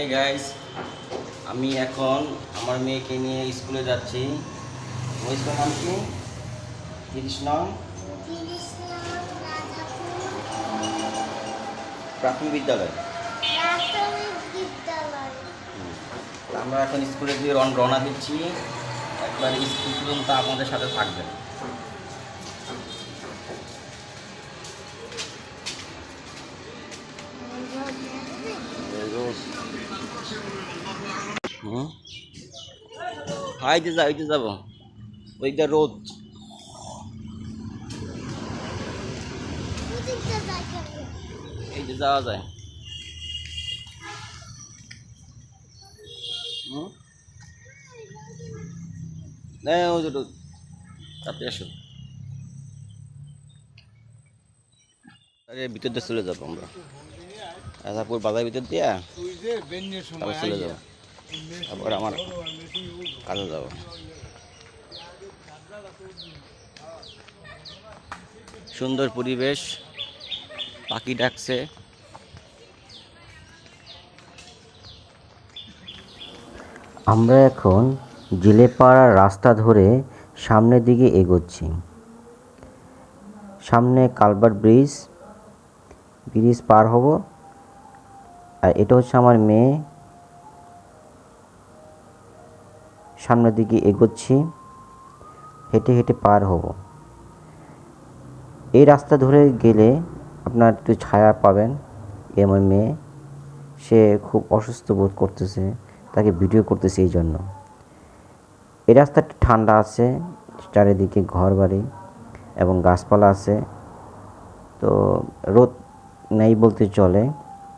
Hi guys আমি এখন আমার মেয়েকে নিয়ে স্কুলে যাচ্ছি। ওই স্কুলের নাম কি? তিরিশ নং? প্রাথমিক বিদ্যালয়? আমরা এখন স্কুলে দিয়ে রওনা দিচ্ছি। একবার স্কুল পর্যন্ত আমাদের সাথে থাকবেন। হাইতে যা ওইতে যাব। ওইটা রোদ। এই যে যাওয়া যায়। হুম? এই ওই যে রোদ। তাতে আসো। ভিতর দিয়ে চলে যাব আমরা। বাজার ভিতর দিয়া চলে যাব। তারপর আমার কাজে যাব। সুন্দর পরিবেশ, পাখি ডাকছে। আমরা এখন জিলেপাড়ার রাস্তা ধরে সামনের দিকে এগোচ্ছি। সামনে কালভার্ট ব্রিজ ব্রিজ পার হব। আর এটা হচ্ছে আমার মেয়ে সামনের দিকে এগোচ্ছি, হেঁটে হেঁটে পার হব। এই রাস্তা ধরে গেলে আপনার একটু ছায়া পাবেন। এ আমার মেয়ে, সে খুব অসুস্থ বোধ করতেছে, তাকে ভিডিও করতেছে এই জন্য। এই রাস্তাটা ঠান্ডা আছে, চারিদিকে ঘর বাড়ি এবং গাছপালা আছে। তো রোদ নেই বলতে চলে,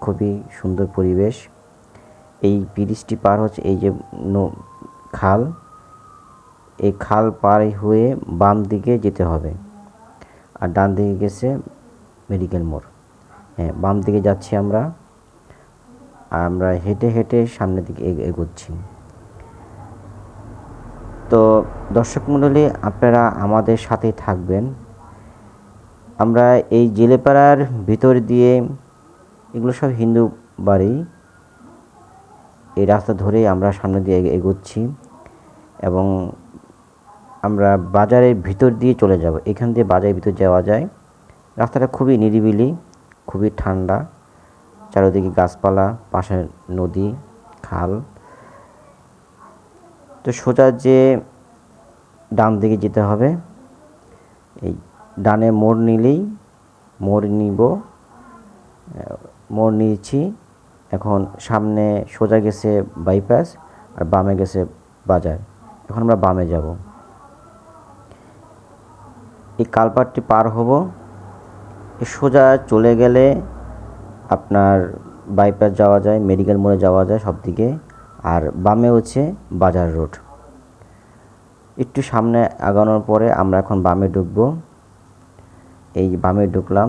খুবই সুন্দর পরিবেশ। এই ব্রিজটি পার হচ্ছে, এই যে খাল এই খাল পার হয়ে বাম দিকে যেতে হবে। আর ডান দিকে গেছে মেডিকেল মোড়। হ্যাঁ বাম দিকে যাচ্ছি আমরা। আমরা হেঁটে হেঁটে সামনের দিকে এগ- এগোচ্ছি। তো দর্শক মণ্ডলী, আপনারা আমাদের সাথে থাকবেন। আমরা এই জেলেপাড়ার ভিতর দিয়ে, এগুলো সব হিন্দু বাড়ি। এই রাস্তা ধরেই আমরা সামনে দিয়ে এগোচ্ছি। এবং আমরা বাজারের ভিতর দিয়ে চলে যাব। এখান দিয়ে বাজারের ভিতর যাওয়া যায়। রাস্তাটা খুবই নিরিবিলি, খুবই ঠান্ডা। চারিদিকে গাছপালা, পাশে নদী, খাল। তো সোজা যে ডান দিকে যেতে হবে, এই ডানে মোড় নিলেই মোড় নিব। মোড় নিয়েছি। এখন সামনে সোজা গেছে বাইপাস আর বামে গেছে বাজার। এখন আমরা বামে যাব। এই কালপাটটি পার হব। সোজা চলে গেলে আপনার বাইপাস যাওয়া যায় মেডিকেল মোড়ে যাওয়া যায় সব দিকে আর বামে হচ্ছে বাজার রোড। একটু সামনে আগানোর পরে আমরা এখন বামে ঢুকব। এই বামে ঢুকলাম।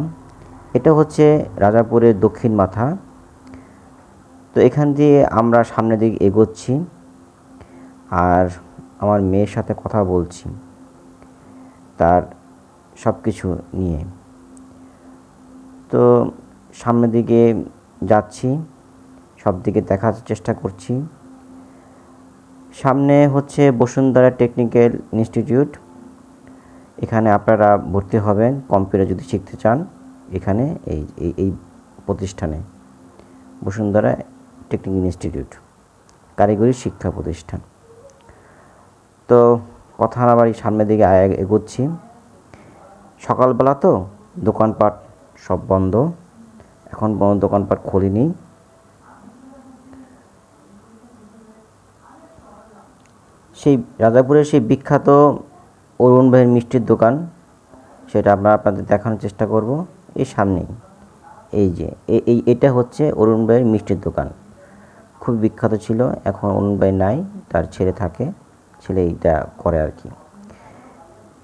এটা হচ্ছে রাজাপুরের দক্ষিণ মাথা। তো এখান দিয়ে আমরা সামনের দিকে এগোচ্ছি। আর আমার মেয়ের সাথে কথা বলছি, তার সব কিছু নিয়ে। তো সামনের দিকে যাচ্ছি, সব দিকে দেখার চেষ্টা করছি। সামনে হচ্ছে বসুন্ধরা টেকনিক্যাল ইনস্টিটিউট। এখানে আপনারা ভর্তি হবেন, কম্পিউটার যদি শিখতে চান, এখানে এই, এই- প্রতিষ্ঠানে। বসুন্ধরা টেকনিক্যাল ইনস্টিটিউট, কারিগরি শিক্ষা প্রতিষ্ঠান। তো কথা না বাড়ি সামনের দিকে এগোচ্ছি। সকালবেলা তো দোকানপাট সব বন্ধ। এখন দোকানপাট খুলিনি। সেই রাজাপুরের সেই বিখ্যাত অরুণ ভাইয়ের মিষ্টির দোকান, সেটা আমরা আপনাদের দেখানোর চেষ্টা করব। এই সামনেই, এই যে এই, এটা হচ্ছে অরুণ ভাইয়ের মিষ্টির দোকান। খুব বিখ্যাত ছিল, এখন অরুণ ভাই নাই, তার ছেলে থাকে। ছেলে এইটা করে আর কি।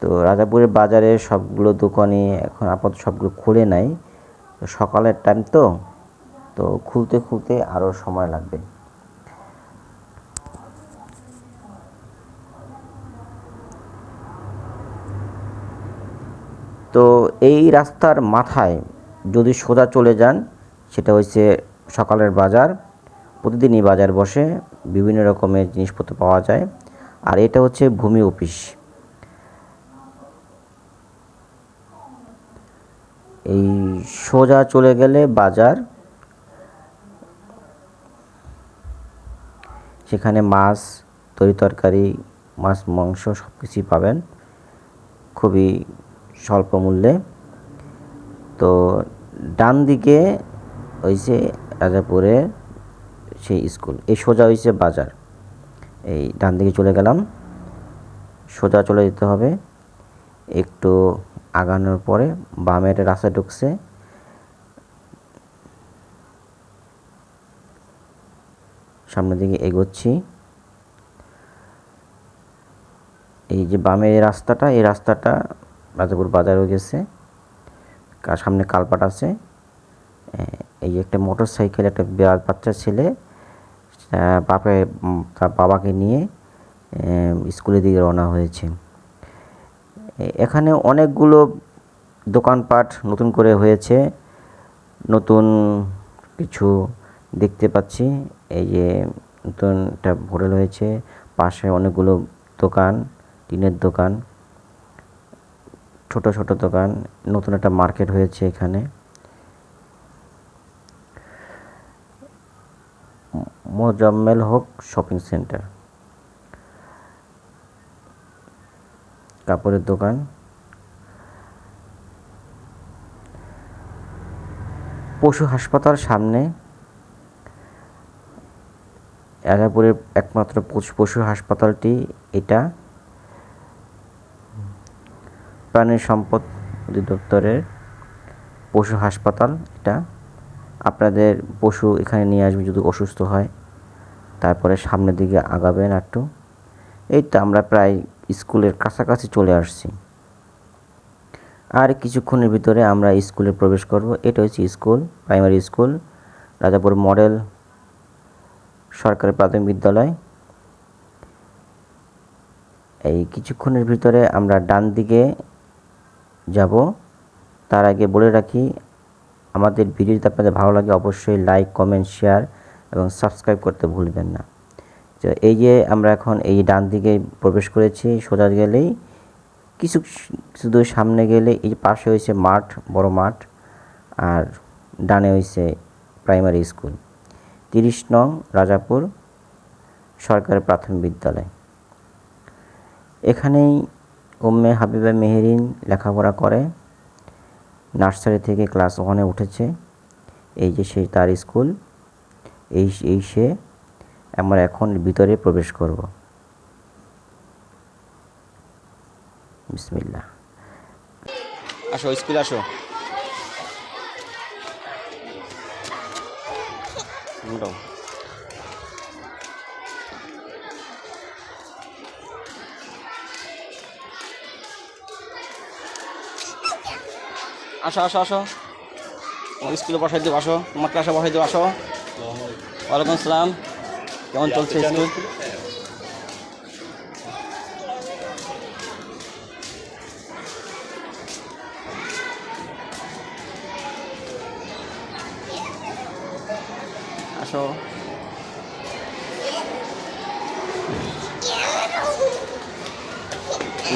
তো রাজাপুরের বাজারে সবগুলো দোকানে এখন আপাতত সবগুলো খুলে নাই। তো সকালের টাইম তো তো খুলতে খুলতে আরও সময় লাগবে। তো এই রাস্তার মাথায় যদি সোজা চলে যান, সেটা হচ্ছে সকালের বাজার। প্রতিদিনই বাজার বসে, বিভিন্ন রকমের জিনিসপত্র পাওয়া যায়। আর এটা হচ্ছে ভূমি অফিস। এই সোজা চলে গেলে বাজার। সেখানে মাছ, তরি তরকারি, মাছ, মাংস সব কিছুই পাবেন। খুবই স্বল্প মূল্যে। তো ডান দিকে হয়েছে রাজাপুরে সেই স্কুল। এই সোজা হয়েছে বাজার। এই ডান দিকে চলে গেলাম। সোজা চলে যেতে হবে। একটু আগানোর পরে বামে একটা রাস্তা ঢুকছে। সামনের দিকে এগোচ্ছি। এই যে বামের এই রাস্তাটা এই রাস্তাটা রাজাপুর বাজারও গেছে। কার সামনে কালপাট আছে। এই একটা মোটর সাইকেল একটা বাচ্চা ছেলে বাপে তার বাবাকে নিয়ে স্কুলের দিকে রওনা হয়েছে। এখানে অনেকগুলো দোকানপাট নতুন করে হয়েছে। নতুন কিছু দেখতে পাচ্ছি। এই যে নতুন একটা হোটেল হয়েছে। পাশে অনেকগুলো দোকান, টিনের দোকান, ছোট ছোট দোকান, নতুন একটা মার্কেট হয়েছে এখানে। Mozammel Haque shopping centre. কাপড়ের দোকান। পশু হাসপাতাল সামনে। এলাপুরের একমাত্র পশু হাসপাতালটি এটা। প্রাণী সম্পদ অধিদপ্তরের পশু হাসপাতাল এটা। আপনাদের পশু এখানে নিয়ে আসবে যদি অসুস্থ হয়। তারপরে সামনের দিকে আগাবেন একটু। এই তো আমরা প্রায় স্কুলের কাছাকাছি চলে আসছি। আর কিছুক্ষণের ভিতরে আমরা স্কুলে প্রবেশ করব। এটা হচ্ছে school, primary school, Rajapur model সরকারি প্রাথমিক বিদ্যালয়। এই কিছুক্ষণের ভিতরে আমরা ডান দিকে যাব। তার আগে বলে রাখি, আমাদের ভিডিও যদি আপনাদের ভালো লাগে অবশ্যই লাইক, কমেন্ট, শেয়ার এবং সাবস্ক্রাইব করতে ভুলবেন না। তো এই যে আমরা এখন এই ডান দিকে প্রবেশ করেছি, সোজা গেলেই কিছু শুধু সামনে গেলে এই পাশে হয়েছে মাঠ, বড় মাঠ, আর ডানে হয়েছে প্রাইমারি স্কুল তিরিশ নং রাজাপুর সরকারি প্রাথমিক বিদ্যালয়। এখানেই উম্মে হাবিবা মেহেরিন লেখাপড়া করে। নার্সারি থেকে ক্লাস ওয়ানে উঠেছে। এই যে সেই তার স্কুল এই এই সে আমরা এখন ভিতরে প্রবেশ করব। বিসমিল্লাহ। আসো স্কুলে আসো। আসো আসো আসো। স্কুলে বসাই দেবো আসো। তোমার ক্লাসে বসাই দেবো আসো। ওয়ালাইকুম আসসালাম। কেমন চলছে স্কুল? আসো।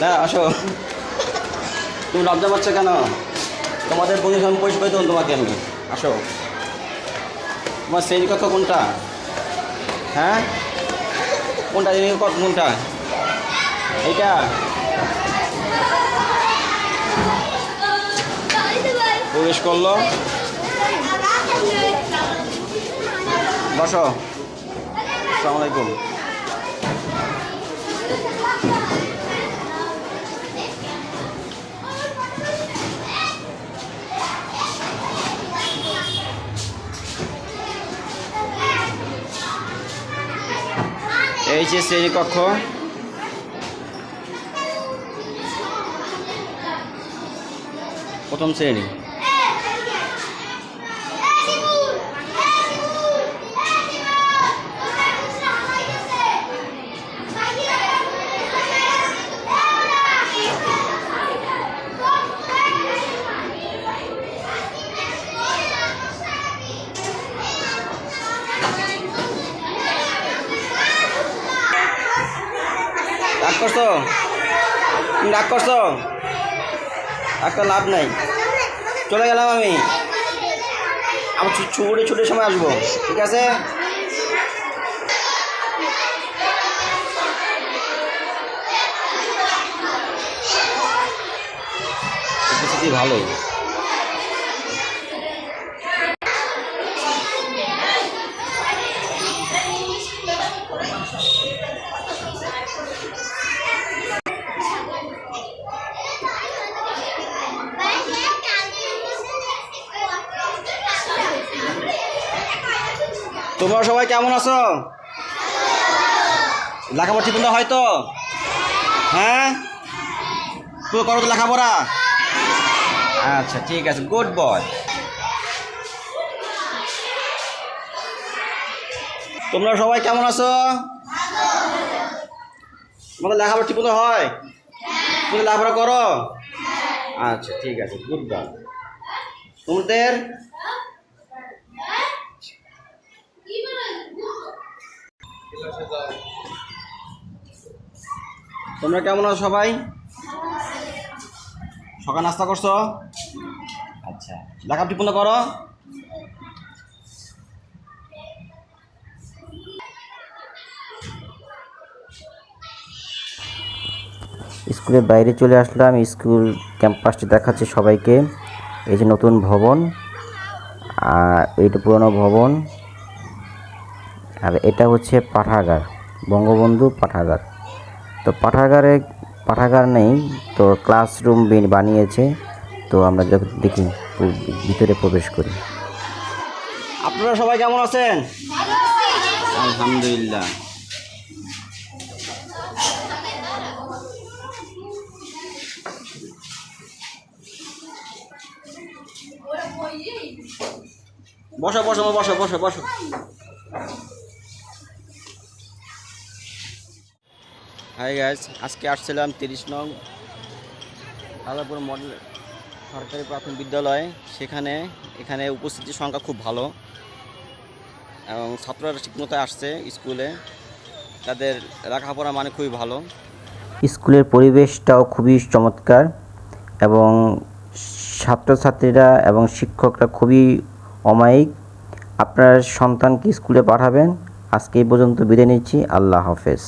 না আসো। তুমি লজ্জা পাচ্ছ কেন? তোমাদের পরিচয় দেবো তোমাকে আমি। আসো। তোমার শ্রেণি কক্ষ কোনটা? হ্যাঁ? কোনটা শ্রেণি কত কোনটা? এইটা? প্রবেশ করল। বসো। আসসালামু আলাইকুম। এই যে শ্রেণীকক্ষ প্রথম শ্রেণি। করছ? তুমি রাগ করছ? একটা লাভ নাই। চলে গেলাম আমি। আমি ছুটি ছুটির সময় আসব, ঠিক আছে? ভালো তোমরা সবাই কেমন আছো? লেখাপড়া ঠিক হয় তো? হ্যাঁ? তুমি করো তো লেখাপড়া। আচ্ছা ঠিক আছে গুড বয় তোমরা সবাই কেমন আছো? তোমাদের লেখাপড়া ঠিক হয়? তুমি লেখাপড়া করো? আচ্ছা ঠিক আছে গুড বয় তোমাদের তোমরা কেমন আছো সবাই? সকাল নাস্তা করছ? আচ্ছা। লেখা টিপন করো। স্কুলের বাইরে চলে আসলাম স্কুল ক্যাম্পাসটি দেখাচ্ছে সবাইকে। এই যে নতুন ভবন আর এইটা পুরনো ভবন। আর এটা হচ্ছে পাঠাগার বঙ্গবন্ধু পাঠাগার। তো পাঠাগারে পাঠাগার নেই তো ক্লাসরুম বানিয়েছে তো আমরা যখন দেখি ভিতরে প্রবেশ করি। আপনারা সবাই কেমন আছেন? আলহামদুলিল্লাহ। বসো বসো বসো বসো বসো। হাই গাইজ আজকে আসছিলাম তিরিশ নং আলাপুর মডেল সরকারি প্রাথমিক বিদ্যালয়। সেখানে এখানে উপস্থিতির সংখ্যা খুব ভালো এবং ছাত্ররা ঠিকমতো আসছে স্কুলে। তাদের লেখাপড়া মানে খুবই ভালো। স্কুলের পরিবেশটাও খুবই চমৎকার এবং ছাত্রছাত্রীরা এবং শিক্ষকরা খুবই অমায়িক। আপনার সন্তানকে স্কুলে পাঠাবেন। আজকে এই পর্যন্ত বিদায় নিচ্ছি। আল্লাহ হাফেজ।